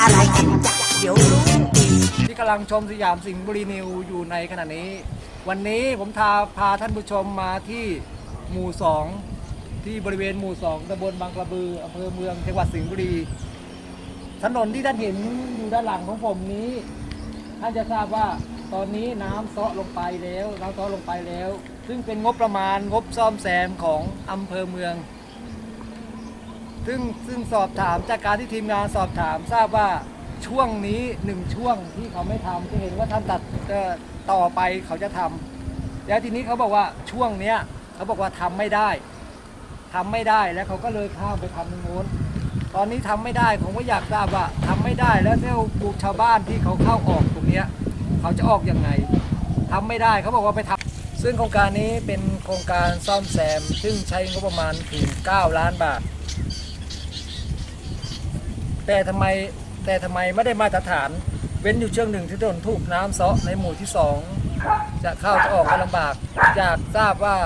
อะไรกันจ๊ะเดี๋ยวรู้ที่กำลังชมสยามสิงห์บุรีนิวอยู่ในขณะนี้ วันนี้ผมพาพาท่านผู้ชมมาที่หมู่สอง ที่บริเวณหมู่สองตำบลบางกระบืออำเภอเมืองจังหวัดสิงห์บุรี ถนนที่ท่านเห็นอยู่ด้านหลังของผมนี้ ท่านจะทราบว่าตอนนี้น้ำเซาะลงไปแล้วน้ำเซาะลงไปแล้ว ซึ่งเป็นงบประมาณงบซ่อมแซมของอำเภอเมือง ซึ่งซึ่งสอบถามจากการที่ทีมงานสอบถามทราบว่าช่วงนี้หนึ่งช่วงที่เขาไม่ทำจะเห็นว่าท่านตัดเอ่อต่อไปเขาจะทำแล้วทีนี้เขาบอกว่าช่วงเนี้ยเขาบอกว่าทำไม่ได้ ทำไม่ได้แล้วเขาก็เลยข้ามไปทำตรงโน้นตอนนี้ทำไม่ได้ผมก็อยากทราบว่าทำไม่ได้แล้วเจ้าบุกชาวบ้านที่เขาเข้าออกตรงเนี้ยเขาจะออกยังไงทำไม่ได้เขาบอกว่าไปทำซึ่งโครงการนี้เป็นโครงการซ่อมแซม ซึ่งใช้งบประมาณถึง 9 ล้านบาท แต่ทำไมแต่ทำไมไม่ได้มาตรฐาน เว้นอยู่เชือกหนึ่งที่ถนนถูกน้ำเซาะในหมู่ที่สองจะเข้าจะออกก็ลำบากอยากทราบว่า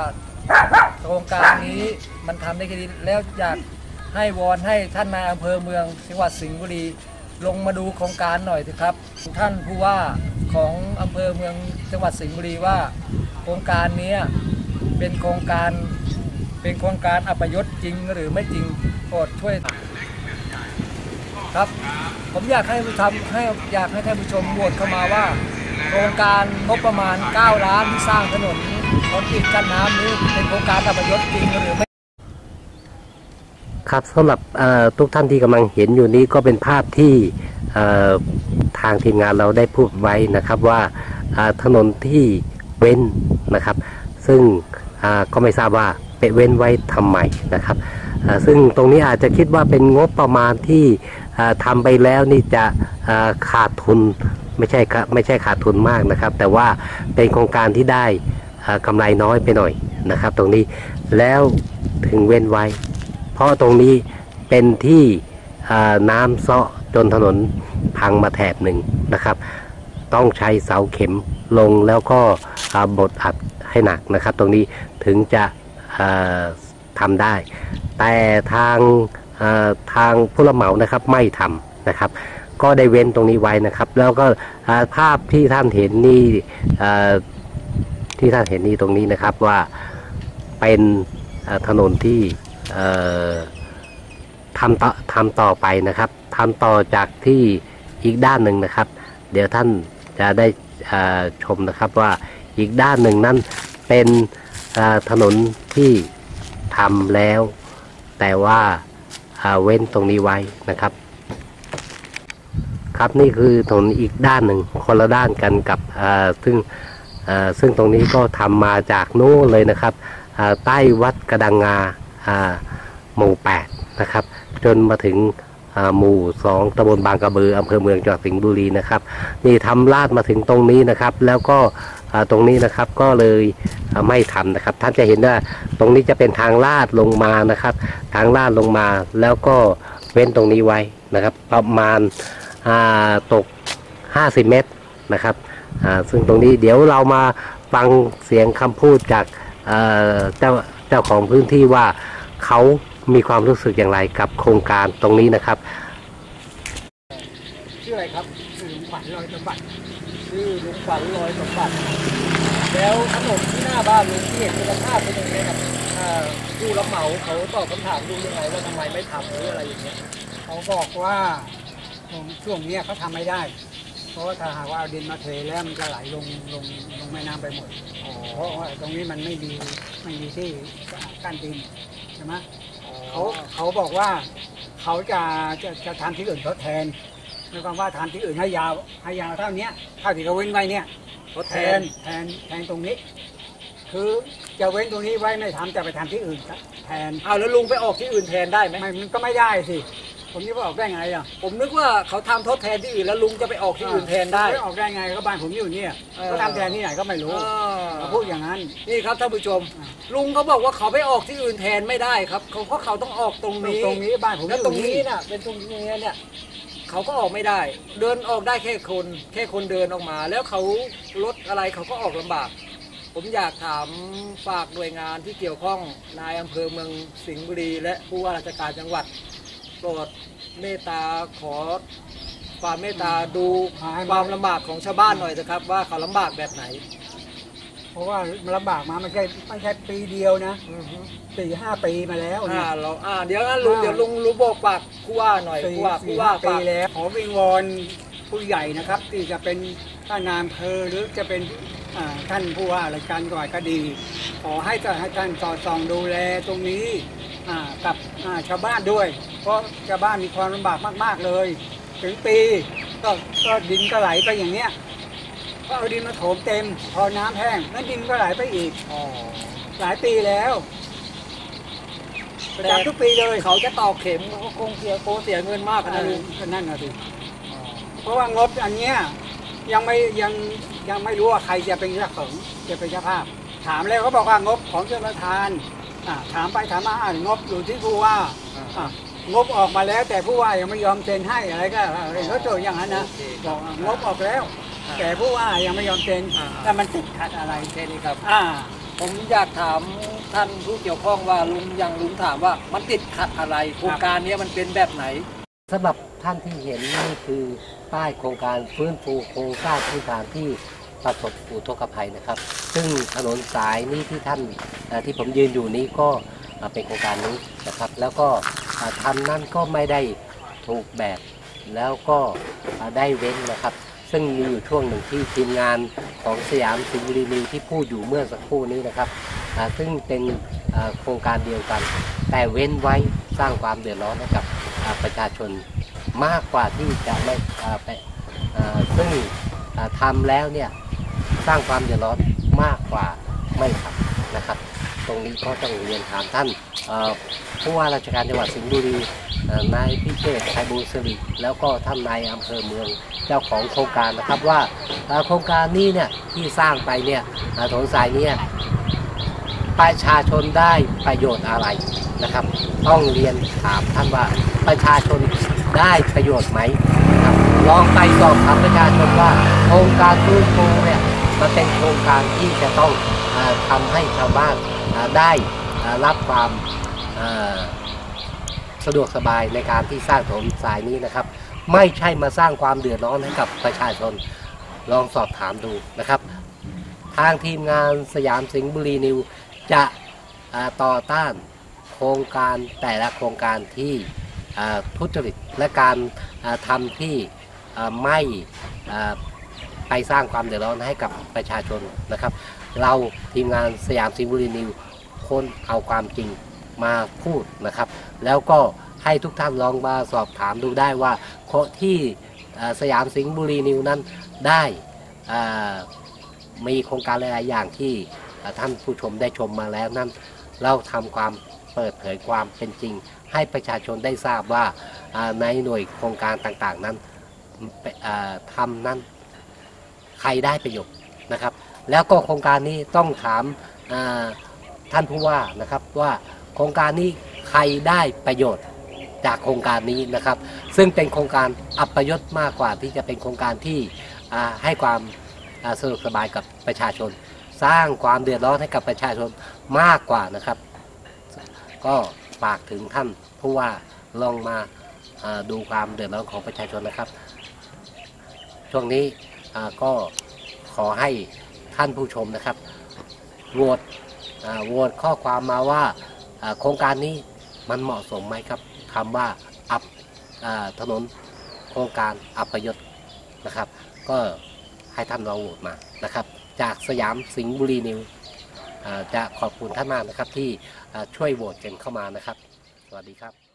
ครงการนี้มันทำได้แค่ดีแล้วอยากให้วอนให้ท่านนายอำเภอเมืองจังหวัดสิงห์บุรีลงมาดูโครงการหน่อยสิครับ ท่านผู้ว่าของอำเภอเมืองจังหวัดสิงห์บุรีว่า โครงการนี้เป็นโครงการเป็นโครงการอัปยศจริงหรือไม่จริงโปรดช่วยครับ ผมอยากให้ผู้ทำให้อยากให้ท่านผู้ชมโหวตเข้ามาว่า โครงการงบประมาณ 9 ล้านที่สร้างถนน คนกรีตกันน้ำนี้เป็นโครงการอัปยศจริงหรือไม่ครับสำหรับทุกท่านที่กำลังเห็นอยู่นี้ก็เป็นภาพที่ทางทีมงานเราได้พูดไว้นะครับว่าถนนที่เว้นนะครับ ซึ่งก็ไม่ทราบว่าไปเว้นไว้ทำไมนะครับ ซึ่งตรงนี้อาจจะคิดว่าเป็นงบประมาณที่ทำไปแล้วนี่จะขาดทุนไม่ใช่ไม่ใช่ขาดทุนมากนะครับ แต่ว่าเป็นโครงการที่ได้ อ่ากำไรน้อยไปหน่อยนะครับ ตรงนี้แล้วถึงเว้นไว้ เพราะตรงนี้เป็นที่น้ำเซาะจนถนนพังมาแถบหนึ่งนะครับ ต้องใช้เสาเข็มลงแล้วก็บดอัดให้หนักนะครับ ตรงนี้ถึงจะอ่าทำได้ แต่ทางทางผู้รับเหมานะครับไม่ทำนะครับ ก็ได้เว้นตรงนี้ไว้นะครับ แล้วก็ภาพที่ท่านเห็นนี่ ที่ท่านเห็นนี่ตรงนี้นะครับว่าเป็นถนนที่ทำต่อทำต่อไปนะครับทำต่อจากที่อีกด้านหนึ่งนะครับ เดี๋ยวท่านจะได้ชมนะครับว่าอีกด้านหนึ่งนั้นเป็นถนนที่ทำแล้ว แต่ว่าเว้นตรงนี้ไว้นะครับ ครับนี่คือถนนอีกด้านหนึ่งคนละด้านกันกับซึ่ง ซึ่งตรงนี้ก็ทำมาจากนู้นเลยนะครับใต้วัดกระดังงาหมู่ 8 นะครับ จนมาถึงหมู่สองตำบลบางกระบืออำเภอเมืองจังหวัดสิงห์บุรีนะครับ นี่ทำลาดมาถึงตรงนี้นะครับ แล้วก็ตรงนี้นะครับก็เลยไม่ทำนะครับ ท่านจะเห็นว่าตรงนี้จะเป็นทางลาดลงมานะครับ ทางลาดลงมาแล้วก็เว้นตรงนี้ไว้นะครับ ประมาณาตก 50 เมตรนะครับ ซึ่งตรงนี้เดี๋ยวเรามาฟังเสียงคำพูดจากเจ้าเจ้าของพื้นที่ว่าเขามีความรู้สึกอย่างไรกับโครงการตรงนี้นะครับชื่ออะไรครับชื่อลุงขวัญลอยสมบัติชื่อลุงขวัญลอยสมบัติแล้วถนนที่หน้าบ้านลุงที่เห็นสภาพเป็นยังไงครับผู้รับเหมาเขาตอบคำถามลุงยังไงว่าทำไมไม่ทำหรืออะไรอย่างเงี้ยเขาบอกว่าช่วงนี้เขาทำไม่ได้ เพราะว่าถ้าหากว่าเอาดินมาเทแล้วมันจะไหลลงลงลงแม่น้ำไปหมด เพราะว่าตรงนี้มันไม่มีไม่มีที่กั้นดินใช่ไหมเขาเขาบอกว่าเขาจะจะจะทำที่อื่นทดแทนหมายความว่าทำที่อื่นให้ยาวให้ยาวเท่าเนี้ยเท่าที่เขาเว้นไว้เนี่ยทดแทแทนนแทนแทนตรงนี้ คือจะเว้นตรงนี้ไว้ไม่ทำจะไปทำที่อื่นแทนเอาแล้วลุงไปออกที่อื่นแทนได้ไหมไม่มันก็ไม่ได้สิเพ ผมนี่ว่าออกได้ไงอะผมนึกว่าเขาทำทดแทนที่อื่นแล้วลุงจะไปออกที่อื่นแทนได้ ม่ออกได้ไงก็บ้านผมอยู่เนี่ยเออเขาทำแทนที่ไหนก็ไม่รู้อ่าเขาพูดอย่างนั้น นี่ครับท่านผู้ชม ลุงเขาบอกว่าเขาไปออกที่อื่นแทนไม่ได้ครับเขาเพราะเขาต้องออกตรงนี้ตรงนี้บ้านผมแล้วอยู่ตรงนี้น่ะ เป็นตรงนี้เนี่ยเขาก็ออกไม่ได้ เดินออกได้แค่คน แค่คนเดินออกมา แล้วเขารถอะไรเขาก็ออกลำบาก ผมอยากถามฝากหน่วยงานที่เกี่ยวข้องนายอำเภอเมืองสิงห์บุรี และผู้ว่าราชการจังหวัด โปรดเมตตาขอความเมตตาดูความลำบากของชาวบ้านหน่อยนะครับ ว่าเขาลำบากแบบไหน เพราะว่ามันลำบากมาไม่ใช่ไม่ใช่ปีเดียวนะอือฮึสี่ห้าปีมาแล้วเนี่อ่ายเราอ่าเดี๋ยวงั้นลุงเดี๋ยวลุงลุงบอกปากผู้ว่าหน่อยสี่ผู้ว่าสี่ผู้ห้าว่าปีฝากแล้วขอวิงวอนผู้ใหญ่นะครับ ที่จะเป็นท่านนายอำเภอหรือจะเป็นอ่าท่านผู้ว่าราชการจังหวัดก็ดี ขอให้ท่านให้ท่านสอดส่องดูแลตรงนี้อ่ากับอ่าชาวบ้านด้วยเพ ราะชาวบ้านมีความลำบากมาก ๆเลย ถึงปีก็ก็ดินก็ไหลไปอย่างเนี้ยก็เอาดินมาโถมเต็ม พอน้ำแห้งนั้นดินก็ไหลไปอีก อ๋อหลายปีแล้วประจำทุกปีเลยเขาจะตอกเข็มเขาคงเสียโกเสียเงินมากนะลุงก็นั่นนะสิเพราะว่างบอันเนี้ยยังไม่ยังยังไม่รู้ว่าใครจะเป็นเจ้าของจะเป็นเจ้าภาพ ถามแล้วเขาบอกว่างบของเจ้าประธานอ่าถามไปถามมาอ่านงบอยู่ที่ผู้ว่าอ่า งบออกมาแล้ว แต่ผู้ว่ายังไม่ยอมเซ็นให้อะไรก็อะไรก็เจออย่างนั้นนะบอกอ่างบออกแล้ว แต่ผู้ว่ายังไม่ยอมเซ็นแต่มันติดขัดอะไรแค่นี้ครับ อ่า ผมอยากถามท่านผู้เกี่ยวข้องว่าลุงอย่างลุงถามว่ามันติดขัดอะไรโครงการนี้มันเป็นแบบไหนสำหรับท่านที่เห็นนี่คือป้ายโครงการฟื้นฟูโครงสร้างพื้นฐานที่ประสบอุทกภัยนะครับ ซึ่งถนนสายนี้ที่ท่านเอ่อที่ผมยืนอยู่นี้ก็เอ่อเป็นโครงการนี้นะครับ แล้วก็เอ่อ ทำนั่นก็ไม่ได้ถูกแบบแล้วก็ได้เว้นนะครับ ซึ่งมีอยู่ช่วงหนึ่งที่ทีมงานของสยามสิงห์บุรีนิวที่พูดอยู่เมื่อสักครู่นี้นะครับ ซึ่งเป็นโครงการเดียวกัน แต่เว้นไว้สร้างความเดือดร้อนให้กับประชาชนมากกว่าที่จะไม่ไปซึ่งทำแล้วเนี่ยสร้างความเดือดร้อนมากกว่าไม่ทำนะครับ ตรงนี้ก็ต้องเรียนถามท่านผู้ว่าราชการจังหวัดสิงห์บุรีนายพิเชษไทยบูรณ์สิริแล้วก็ท่านนายอำเภอเมืองเจ้าของโครงการนะครับว่าโครงการนี้เนี่ยที่สร้างไปเนี่ยถนนสายนี้ประชาชนได้ประโยชน์อะไรนะครับ ต้องเรียนถามท่านว่าประชาชนได้ประโยชน์ไหมนะครับลองไปสอบถามประชาชนว่าโครงการฟื้นฟูเนี่ยมันเป็นโครงการที่จะต้องอาทำให้ชาวบ้าน ได้รับความสะดวกสบายในการที่สร้างถนนสายนี้นะครับ ไม่ใช่มาสร้างความเดือดร้อนให้กับประชาชนลองสอบถามดูนะครับ ทางทีมงานสยามสิงห์บุรีนิวจะต่อต้านโครงการแต่ละโครงการที่ทุจริตและการทำที่ไม่ไปสร้างความเดือดร้อนให้กับประชาชนนะครับ เราทีมงานสยามสิงห์บุรีนิว คนเอาความจริงมาพูดนะครับ แล้วก็ให้ทุกท่านลองมาสอบถามดูได้ว่าโคที่สยามสิงห์บุรีนิวนั้นได้มีโครงการหลายอย่างที่ท่านผู้ชมได้ชมมาแล้วนั้นเราทำความเปิดเผยความเป็นจริง ให้ประชาชนได้ทราบว่าในหน่วยโครงการต่างๆนั้นเป็นอ่าทำนั้นใครได้ประโยชน์นะครับ แล้วก็โครงการนี้ต้องถามา ท่านผู้ว่านะครับว่าโครงการนี้ใครได้ประโยชน์จากโครงการนี้นะครับ ซึ่งเป็นโครงการอัปยศมากกว่าที่จะเป็นโครงการที่ให้ความสะดวกสบายกับประชาชน สร้างความเดือดร้อนให้กับประชาชนมากกว่านะครับ ก็ฝากถึงท่านผู้ว่าลองมาดูความเดือดร้อนของประชาชนนะครับ ช่วงนี้ก็ขอให้ท่านผู้ชมนะครับโหวต โหวตข้อความมาว่าโครงการนี้มันเหมาะสมไหมครับคำว่าอับอถนนโครงการอัปยศนะครับ ก็ให้ท่านลองโหวตมานะครับ จากสยามสิงห์บุรีนิวจะขอบคุณท่านมากนะครับที่ช่วยโหวตกันเข้ามานะครับ สวัสดีครับ